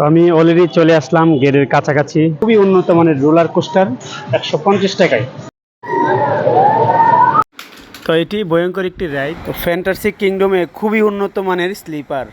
তো আমি অলরেডি চলে আসলাম গেটের কাছাকাছি। খুবই উন্নত মানের রোলার কোস্টার, একশো পঞ্চাশ টাকায়। তো এটি ভয়ঙ্কর একটি রাইড তো ফ্যান্টাসি কিংডমে খুবই উন্নত মানের স্লিপার।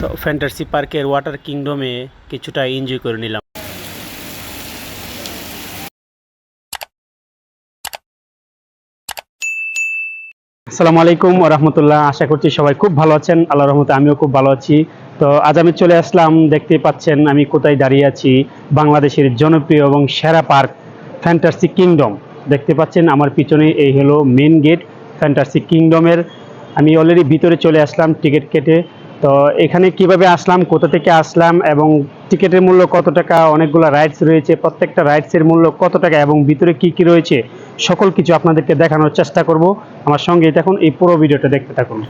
তো ফ্যান্টাসি পার্কের ওয়াটার কিংডমে কিছুটা এনজয় করে নিলাম। আসসালামু আলাইকুম রহমতুল্লাহ। আশা করছি সবাই খুব ভালো আছেন। আল্লাহ রহমতে আমিও খুব ভালো আছি। তো আজ আমি চলে আসলাম, দেখতে পাচ্ছেন আমি কোথায় দাঁড়িয়ে আছি। বাংলাদেশের জনপ্রিয় এবং সেরা পার্ক ফ্যান্টাসি কিংডম দেখতে পাচ্ছেন আমার পিছনে এই হলো মেন গেট ফ্যান্টাসি কিংডমের আমি অলরেডি ভিতরে চলে আসলাম টিকিট কেটে। তো এখানে কীভাবে আসলাম, কোথা থেকে আসলাম এবং টিকিটের মূল্য কত টাকা, অনেকগুলো রাইডস রয়েছে, প্রত্যেকটা রাইডসের মূল্য কত টাকা এবং ভিতরে কি কি রয়েছে, সকল কিছু আপনাদেরকে দেখানোর চেষ্টা করব। আমার সঙ্গে দেখুন এই পুরো ভিডিওটা দেখতে থাকুন।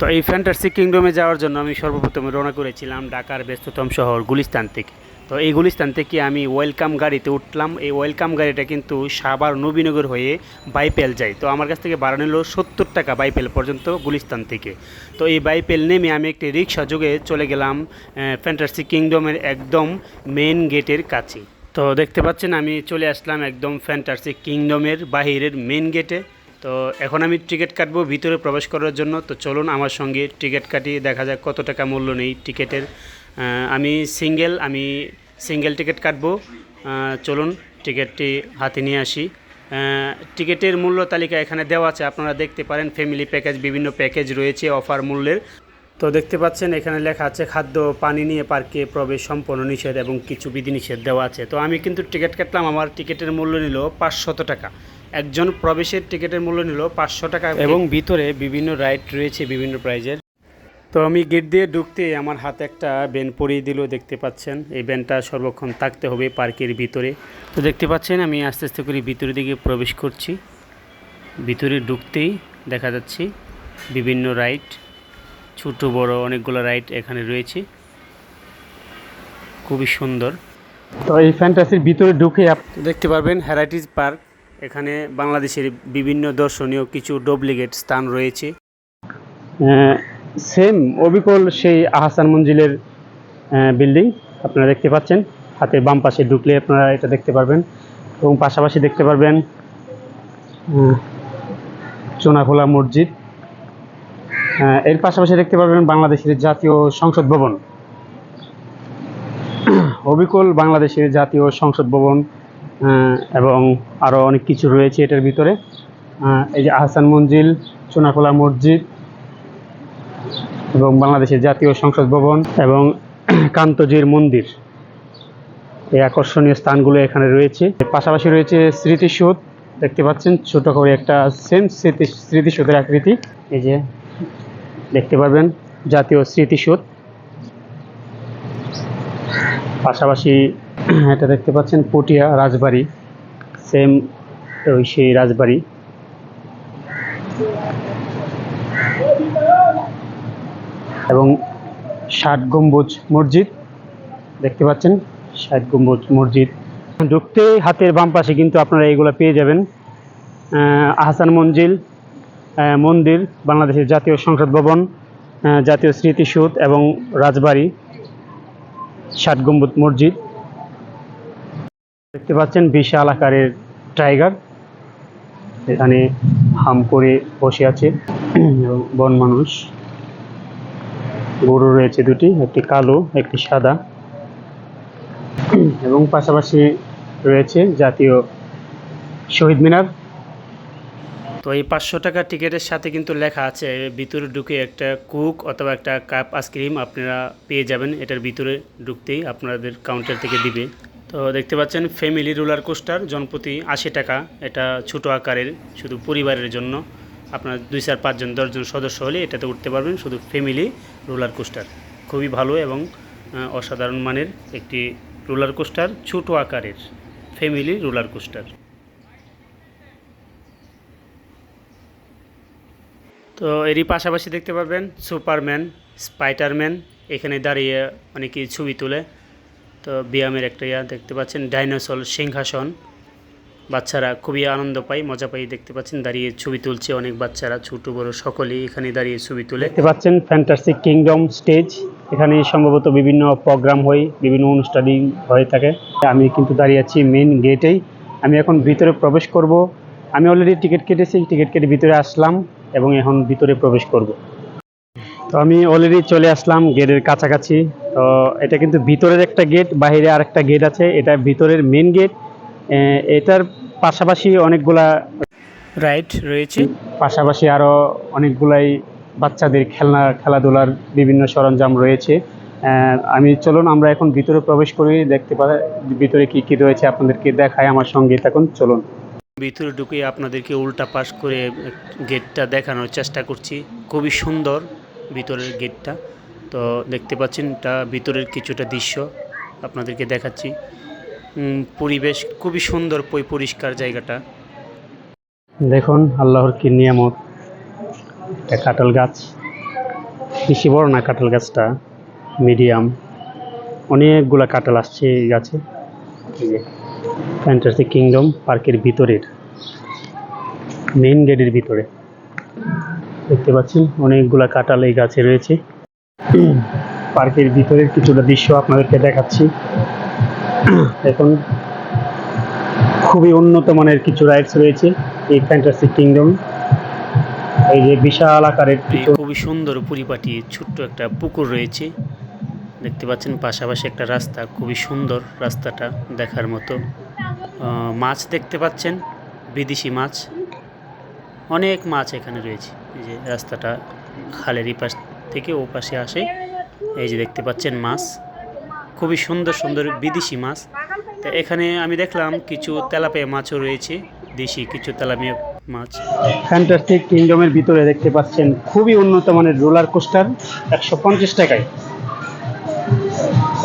তো এই ফ্যান্টাসি কিংডমে যাওয়ার জন্য আমি সর্বপ্রথম রওনা করেছিলাম ঢাকার ব্যস্ততম শহর গুলিস্তান থেকে। তো এই গুলিস্তান থেকে আমি ওয়েলকাম গাড়িতে উঠলাম। এই ওয়েলকাম গাড়িটা কিন্তু সাবার নবীনগর হয়ে বাইপেল যায়। তো আমার কাছ থেকে বাড়ানো হলো সত্তর টাকা বাইপেল পর্যন্ত গুলিস্তান থেকে। তো এই বাইপেল নেমে আমি একটি রিক্সা যোগে চলে গেলাম ফ্যান্টাসি কিংডমের একদম মেন গেটের কাছে। তো দেখতে পাচ্ছেন আমি চলে আসলাম একদম ফ্যান্টাসি কিংডমের বাহিরের মেন গেটে তো এখন আমি টিকিট কাটবো ভিতরে প্রবেশ করার জন্য। তো চলুন আমার সঙ্গে টিকিট কাটি দেখা যাক কত টাকা মূল্য নেই টিকিটের। আমি সিঙ্গেল আমি সিঙ্গেল টিকিট কাটবো। চলুন, টিকিটটি হাতে নিয়ে আসি। টিকিটের মূল্য তালিকা এখানে দেওয়া আছে। আপনারা দেখতে পারেন ফ্যামিলি প্যাকেজ বিভিন্ন প্যাকেজ রয়েছে অফার মূল্যের। তো দেখতে পাচ্ছেন, এখানে লেখা আছে, খাদ্য পানি নিয়ে পার্কে প্রবেশ সম্পূর্ণ নিষেধ এবং কিছু বিধিনিষেধ দেওয়া আছে। তো আমি কিন্তু টিকিট কাটলাম, আমার টিকিটের মূল্য নিল পাঁচশত টাকা। একজন প্রবেশের টিকিটের মূল্য নিল পাঁচশো টাকা। এবং ভিতরে বিভিন্ন রাইড রয়েছে, বিভিন্ন প্রাইজের তো আমি গেট দিয়ে ঢুকতে আমার হাতে একটা ব্যান পরিয়ে দিল দেখতে পাচ্ছেন। এই ব্যানটা সর্বক্ষণ থাকতে হবে পার্কের ভিতরে। তো দেখতে পাচ্ছেন আমি আস্তে আস্তে করে ভিতরের দিকে প্রবেশ করছি। ভিতরে ঢুকতেই দেখা যাচ্ছে বিভিন্ন রাইড ছোট বড় অনেকগুলো রাইড এখানে রয়েছে। খুবই সুন্দর। তো এই ফ্যান্টাসির ভিতরে ঢুকে দেখতে পারবেন হ্যারাইটিস পার্ক এখানে বাংলাদেশের বিভিন্ন দর্শনীয় কিছু ডুপ্লিকেট স্থান রয়েছে। সেম অবিকল সেই আহসান মঞ্জিলের বিল্ডিং, আপনারা দেখতে পাচ্ছেন। হাতে বাম পাশে ঢুকলে আপনারা এটা দেখতে পারবেন। এবং পাশাপাশি দেখতে পারবেন চোনাখোলা মসজিদ। এর পাশাপাশি দেখতে পারবেন বাংলাদেশের জাতীয় সংসদ ভবন। অবিকল বাংলাদেশের জাতীয় সংসদ ভবন এবং আরও অনেক কিছু রয়েছে এটার ভিতরে। এই যে আহসান মঞ্জিল, চোনাখোলা মসজিদ এবং বাংলাদেশের জাতীয় সংসদ ভবন এবং কান্তজির মন্দির। এই আকর্ষণীয় স্থানগুলো এখানে রয়েছে। পাশাপাশি রয়েছে স্মৃতিসৌধ। দেখতে পাচ্ছেন ছোট করে একটা সেম স্মৃতি, স্মৃতিসৌধের আকৃতি। এই যে, দেখতে পারবেন, জাতীয় স্মৃতিসৌধ। পাশাপাশি এটা দেখতে পাচ্ছেন, পটিয়া রাজবাড়ি। সেম ওই সেই রাজবাড়ি। এবং ষাট গম্বুজ মসজিদ, দেখতে পাচ্ছেন? ষাট গম্বুজ মসজিদ। ঢুকতেই হাতের বাম পাশে কিন্তু আপনারা এইগুলো পেয়ে যাবেন। আহসান মঞ্জিল মন্দির, বাংলাদেশের জাতীয় সংসদ ভবন জাতীয় স্মৃতিসৌধ এবং রাজবাড়ি। ষাট গম্বুজ মসজিদ। দেখতে পাচ্ছেন বিশাল আকারের টাইগার। এখানে হাম করে বসে আছে। বন মানুষ। গরু রয়েছে দুটি, একটি কালো, একটি সাদা। এবং পাশাপাশি রয়েছে জাতীয় শহীদ মিনার। তো এই পাঁচশো টাকা টিকিটের সাথে কিন্তু লেখা আছে, ভিতরে ঢুকে একটা কুক অথবা একটা কাপ আইসক্রিম আপনারা পেয়ে যাবেন, এটার ভিতরে ঢুকতেই আপনাদের কাউন্টার থেকে দিবে। তো দেখতে পাচ্ছেন ফ্যামিলি রোলার কোস্টার জনপ্রতি আশি টাকা, এটা ছোট আকারের, শুধু পরিবারের জন্য। আপনার দুই চার পাঁচজন, দশজন সদস্য হলে এটাতে উঠতে পারবেন, শুধু ফ্যামিলি রোলার কোস্টার খুবই ভালো এবং অসাধারণ মানের একটি রোলার কোস্টার ছোট আকারের ফ্যামিলি রোলার কোস্টার তো এরই পাশাপাশি দেখতে পারবেন সুপারম্যান স্পাইডারম্যান এখানে দাঁড়িয়ে অনেকে ছবি তোলে। তো ব্যায়ামের একটা ইয়া দেখতে পাচ্ছেন, ডাইনোসর সিংহাসন। বাচ্চারা খুবই আনন্দ পায়, মজা পাই দেখতে পাচ্ছেন, দাঁড়িয়ে ছবি তুলছে অনেক বাচ্চারা, ছোট, বড় সকলেই এখানে দাঁড়িয়ে ছবি তুলে। দেখতে পাচ্ছেন ফ্যান্টাসিক কিংডম স্টেজ এখানে সম্ভবত বিভিন্ন প্রোগ্রাম হয়, বিভিন্ন অনুষ্ঠানই হয়ে থাকে। আমি কিন্তু দাঁড়িয়ে আছি মেন গেটেই আমি এখন ভিতরে প্রবেশ করব। আমি অলরেডি টিকিট কেটেছি টিকিট কেটে ভিতরে আসলাম এবং এখন ভিতরে প্রবেশ করব। তো আমি অলরেডি চলে আসলাম গেটের কাছাকাছি। তো এটা কিন্তু ভিতরের একটা গেট বাইরে আরেকটা গেট আছে। এটা ভিতরের মেন গেট এটার পাশাপাশি অনেকগুলা রাইড রয়েছে। পাশাপাশি আরও অনেকগুলাই বাচ্চাদের খেলনা খেলাধুলার বিভিন্ন সরঞ্জাম রয়েছে। আমি চলুন আমরা এখন ভিতরে প্রবেশ করি দেখতে পাই ভিতরে কি কি রয়েছে আপনাদেরকে দেখায় আমার সঙ্গে থাকুন চলুন। ভিতরে ঢুকে আপনাদেরকে উল্টা পাশ করে গেটটা দেখানোর চেষ্টা করছি। খুবই সুন্দর ভিতরের গেটটা। তো দেখতে পাচ্ছেন এটা ভিতরের কিছুটা দৃশ্য আপনাদেরকে দেখাচ্ছি। পরিবেশ খুবই সুন্দর পরিষ্কার জায়গাটা। দেখুন, আল্লাহর কি নিয়ামত। একটা কাঁঠাল গাছ। বেশি বড় না কাঁঠাল গাছটা মিডিয়াম অনেকগুলা কাঁঠাল আসছে এই গাছে। ফ্যান্টাসি কিংডম পার্কের ভিতরের মেইন গেটের ভিতরে। দেখতে পাচ্ছেন, অনেকগুলা কাঁঠাল এই গাছে রয়েছে। পার্কের ভিতরের কিছুটা দৃশ্য আপনাদেরকে দেখাচ্ছি। এখন খুবই উন্নত মানের কিছু রাইডস রয়েছে এই ফ্যান্টাসি কিংডম এই যে বিশাল আকারের খুবই সুন্দর পরিপাটি ছোট্ট একটা পুকুর রয়েছে। দেখতে পাচ্ছেন পাশাপাশি একটা রাস্তা খুবই সুন্দর রাস্তাটা দেখার মতো। মাছ দেখতে পাচ্ছেন বিদেশি মাছ। অনেক মাছ এখানে রয়েছে। এই যে রাস্তাটা খালের পাশ থেকে ও পাশে আসে। এই যে দেখতে পাচ্ছেন মাছ। খুবই সুন্দর সুন্দর বিদেশি মাছ। তা এখানে আমি দেখলাম কিছু তেলাপিয়া মাছও রয়েছে, দেশি কিছু তেলাপিয়া মাছ। ফ্যান্টাস্টিক কিংডমের ভিতরে দেখতে পাচ্ছেন খুবই উন্নত মানের রোলার কোস্টার, একশো পঞ্চাশ টাকায়।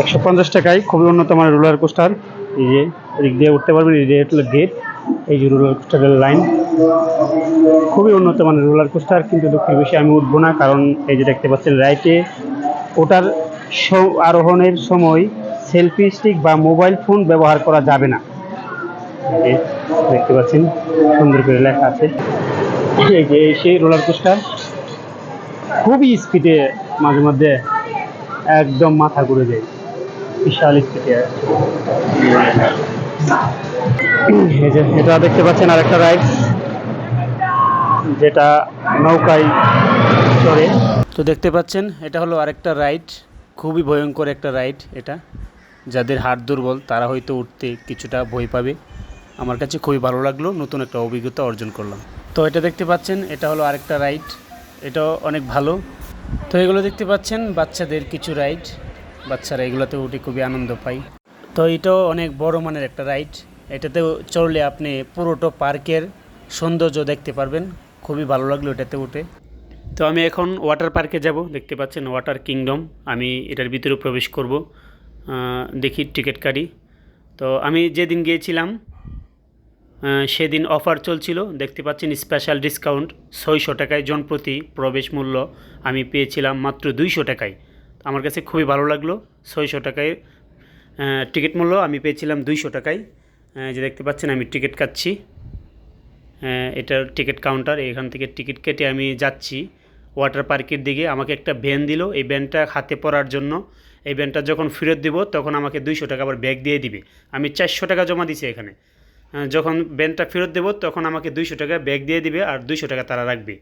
একশো পঞ্চাশ টাকায় খুবই উন্নত মানের রোলার কোস্টার। এই যে এদিক দিয়ে উঠতে পারবেন, এই যে হলো গেট এই যে রোলার কোস্টারের লাইন খুবই উন্নত মানের রোলার কোস্টার, কিন্তু দুঃখের বেশি আমি উঠবো না, কারণ এই যে দেখতে পাচ্ছেন, রাইটে ওটার আরোহণের সময় সেলফি স্টিক বা মোবাইল ফোন ব্যবহার করা যাবে না। দেখতে পাচ্ছেন, সুন্দর করে লেখা আছে। এই সেই রোলার কোস্টার, খুবই স্পিডে মাঝে মধ্যে একদম মাথা ঘুরে যায়। বিশাল স্পিডে। এটা দেখতে পাচ্ছেন আরেকটা রাইড যেটা নৌকায় চড়ে। তো দেখতে পাচ্ছেন, এটা হলো আরেকটা রাইড। খুবই ভয়ঙ্কর একটা রাইড এটা। যাদের হাড় দুর্বল, তারা হয়তো উঠতে কিছুটা ভয় পাবে। আমার কাছে খুবই ভালো লাগল, নতুন একটা অভিজ্ঞতা অর্জন করলাম। তো এটা দেখতে পাচ্ছেন, এটা হলো আরেকটা রাইড। এটাও অনেক ভালো। তো এগুলো দেখতে পাচ্ছেন, বাচ্চাদের কিছু রাইড। বাচ্চারা এগুলোতে উঠে খুবই আনন্দ পায়। তো এটাও অনেক বড় মানের একটা রাইড। এটাতে চড়লে আপনি পুরোটা পার্কের সৌন্দর্য দেখতে পারবেন। খুবই ভালো লাগল এটাতে উঠে। তো আমি এখন ওয়াটার পার্কে যাব। দেখতে পাচ্ছেন ওয়াটার কিংডম আমি এটার ভিতরে প্রবেশ করব। দেখি টিকিট কাটি। তো আমি যেদিন গিয়েছিলাম সেদিন অফার চলছিল। দেখতে পাচ্ছেন স্পেশাল ডিসকাউন্ট ছয়শো টাকায় জনপ্রতি প্রবেশ মূল্য আমি পেয়েছিলাম মাত্র দুইশো টাকায়। আমার কাছে খুবই ভালো লাগল। ছয়শো টাকায় টিকিট মূল্য আমি পেয়েছিলাম দুইশো টাকায়। যে দেখতে পাচ্ছেন আমি টিকিট কাটছি। এটার টিকিট কাউন্টার এখান থেকে টিকিট কেটে আমি যাচ্ছি। ওয়াটার পার্কের দিকে আমাকে একটা ভ্যান দিল। এই ভ্যানটা হাতে পড়ার জন্য। এই ভ্যানটা যখন ফেরত দিব, তখন আমাকে দুইশো টাকা আবার ব্যাগ দিয়ে দিবে। আমি চারশো টাকা জমা দিছি এখানে। যখন ভ্যানটা ফেরত দেবো, তখন আমাকে দুইশো টাকা ব্যাগ দিয়ে দিবে আর দুইশো টাকা তারা রাখবে।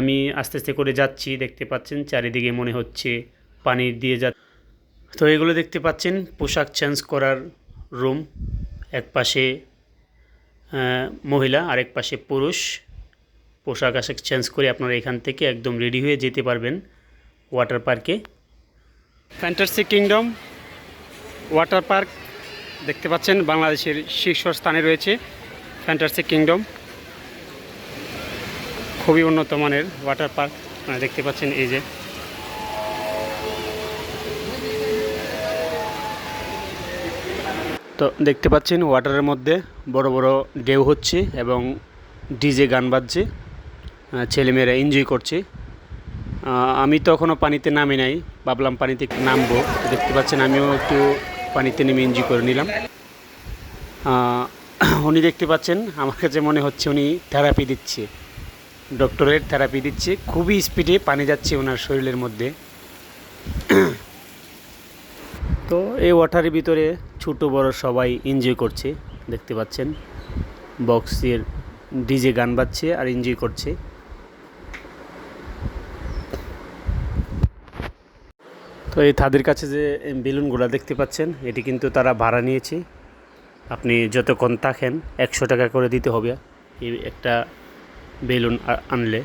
আমি আস্তে আস্তে করে যাচ্ছি, দেখতে পাচ্ছেন, চারিদিকে মনে হচ্ছে পানি দিয়ে যা তো এগুলো দেখতে পাচ্ছেন, পোশাক চেঞ্জ করার রুম এক পাশে মহিলা আরেক পাশে পুরুষ। পোশাক আশাক চেঞ্জ করে আপনারা এখান থেকে একদম রেডি হয়ে যেতে পারবেন ওয়াটার পার্কে ফ্যান্টাসি কিংডম ওয়াটার পার্ক দেখতে পাচ্ছেন, বাংলাদেশের শীর্ষস্থানে রয়েছে ফ্যান্টাসি কিংডম খুবই উন্নত মানের ওয়াটার পার্ক আপনারা দেখতে পাচ্ছেন এই যে। তো দেখতে পাচ্ছেন ওয়াটারের মধ্যে বড় বড় ঢেউ হচ্ছে এবং ডিজে গান বাজছে। ছেলেমেয়েরা এনজয় করছে। আমি তো এখনও পানিতে নামি নাই, ভাবলাম পানিতে একটু নামবো। দেখতে পাচ্ছেন, আমিও একটু পানিতে নেমে এনজয় করে নিলাম। উনি দেখতে পাচ্ছেন, আমার কাছে মনে হচ্ছে উনি থেরাপি দিচ্ছে। ডক্টরের থেরাপি দিচ্ছে। খুবই স্পিডে পানি যাচ্ছে ওনার শরীরের মধ্যে। তো এই ওয়াটারের ভিতরে ছোট বড় সবাই এনজয় করছে, দেখতে পাচ্ছেন। বক্সের ডিজে গান বাজছে আর এনজয় করছে। তো এই তাদের কাছে যে বেলুনগুলো দেখতে পাচ্ছেন, এটি কিন্তু তারা ভাড়া নিয়েছে। আপনি যতক্ষণ থাকেন, একশো টাকা করে দিতে হবে এই একটা বেলুন আনলে।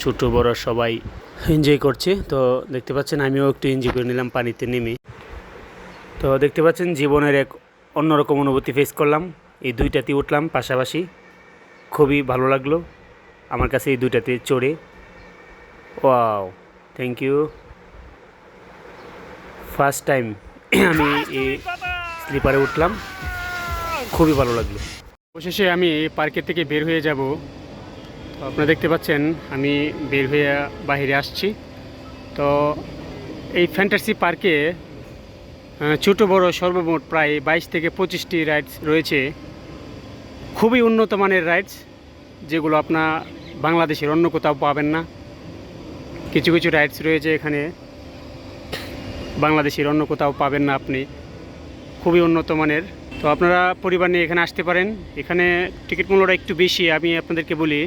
ছোট, বড় সবাই এনজয় করছে। তো দেখতে পাচ্ছেন, আমিও একটু এনজয় করে নিলাম, পানিতে নেমে। তো দেখতে পাচ্ছেন, জীবনের এক অন্যরকম অনুভূতি ফেস করলাম। এই দুইটাতে উঠলাম পাশাপাশি। খুবই ভালো লাগল। আমার কাছে এই দুইটাতে চড়ে wow thank you first time আমি এই স্লিপারে উঠলাম। খুবই ভালো লাগল। অবশেষে আমি পার্কের থেকে বের হয়ে যাব। তো আপনারা দেখতে পাচ্ছেন, আমি বের হয়ে বাইরে আসছি। তো এই ফ্যান্টাসি পার্কে ছোট, বড়, সর্বমোট প্রায় বাইশ থেকে পঁচিশটি রাইডস রয়েছে। খুবই উন্নত মানের রাইডস যেগুলো আপনার বাংলাদেশের অন্য কোথাও পাবেন না। কিছু কিছু রাইডস রয়েছে এখানে। বাংলাদেশের অন্য কোথাও পাবেন না আপনি। খুবই উন্নত মানের। তো আপনারা পরিবার নিয়ে এখানে আসতে পারেন। এখানে টিকিট মূল্যটা একটু বেশি, আমি আপনাদেরকে বলি।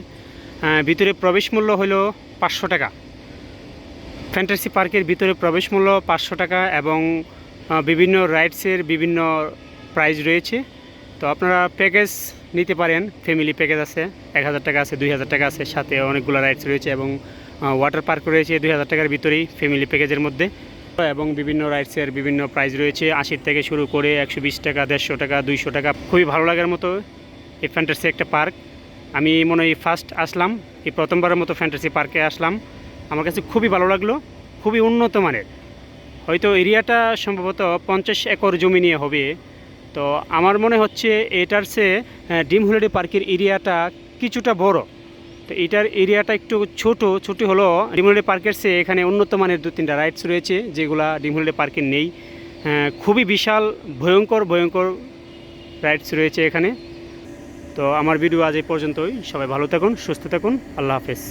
ভিতরে প্রবেশ মূল্য হলো পাঁচশো টাকা। ফ্যান্টাসি পার্কের ভিতরে প্রবেশ মূল্য পাঁচশো টাকা এবং বিভিন্ন রাইডসের বিভিন্ন প্রাইস রয়েছে। তো আপনারা প্যাকেজ নিতে পারেন। ফ্যামিলি প্যাকেজ আছে, এক হাজার টাকা আছে, দুই হাজার টাকা আছে, সাথে অনেকগুলো রাইডস রয়েছে এবং ওয়াটার পার্ক রয়েছে দুই হাজার টাকার ভিতরেই ফ্যামিলি প্যাকেজের মধ্যে। এবং বিভিন্ন রাইডসের বিভিন্ন প্রাইস রয়েছে, আশির থেকে শুরু করে একশো বিশ টাকা, দেড়শো টাকা, দুইশো টাকা। খুবই ভালো লাগার মতো এই ফ্যান্টাসি একটা পার্ক আমি মনে হয় ফার্স্ট আসলাম, এই প্রথমবারের মতো ফ্যান্টাসি পার্কে আসলাম। আমার কাছে খুবই ভালো লাগল, খুবই উন্নত মানের। হয়তো এরিয়াটা সম্ভবত পঞ্চাশ একর জমি নিয়ে হবে। তো আমার মনে হচ্ছে এটার সে ডিম হলিডে পার্কের এরিয়াটা কিছুটা বড়। তো এটার এরিয়াটা একটু ছোট ছোট হলো ডিম হলিডে পার্কের সে এখানে উন্নত মানের দু তিনটা রাইডস রয়েছে, যেগুলা ডিম হলিডে পার্কে নেই। খুবই বিশাল, ভয়ঙ্কর ভয়ঙ্কর রাইডস রয়েছে এখানে। তো আমার ভিডিও আজ এই পর্যন্তই। সবাই ভালো থাকুন, সুস্থ থাকুন। আল্লাহ হাফেজ।